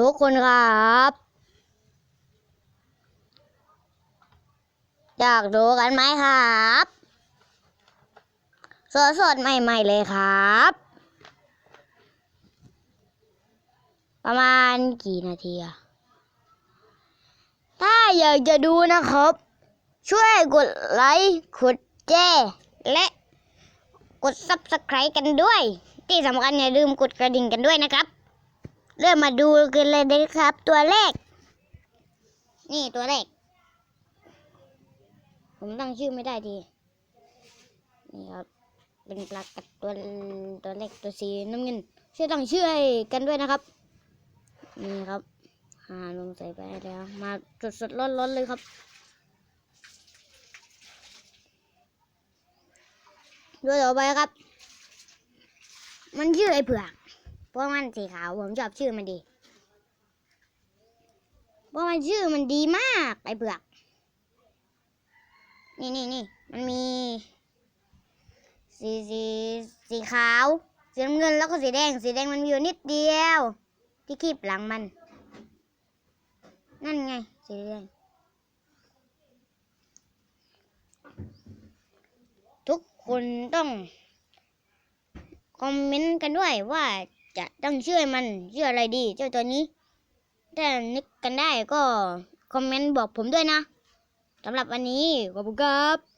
ทุกคนครับอยากดูกันไหมครับสดสดใหม่ ๆ เลยครับ ประมาณกี่นาทีอะถ้าอยากจะดูนะครับ ช่วยกดไลค์กดแชร์และกด subscribe กันด้วย ที่สำคัญอย่าลืมกดกระดิ่งกันด้วยนะครับ เริ่มมาดูกันเลยนะครับ ตัวแรก นี่ตัวแรก ผมตั้งชื่อไม่ได้ทีนี่ครับ เป็นปลากัดตัวตัวเล็กตัวสีน้ำเงิน ช่วยตั้งชื่อให้กันด้วยนะครับ นี่ครับหาลงใส่ไปแล้ว มาสดสดร้อนร้อนๆเลยครับตัวต่อไปครับ มันชื่อไอ้เผือก เพราะมันสีขาวผมชอบชื่อมันดี เพราะมันชื่อมันดีมากไอ้เผือก นี่นี่นี่มันมี สีสีสีขาวสีน้ำเงินแล้วก็สีแดง สีแดงมันมีอยู่นิดเดียว ที่คีบหลังมัน นั่นไง สีแดง ทุกคนต้อง คอมเมนต์กันด้วยว่า จะตั้งชื่อให้มันชื่ออะไรดี เจ้าตัวนี้ ถ้านึกกันได้ก็ คอมเมนต์บอกผมด้วยนะสำหรับวันนี้ขอบคุณครับ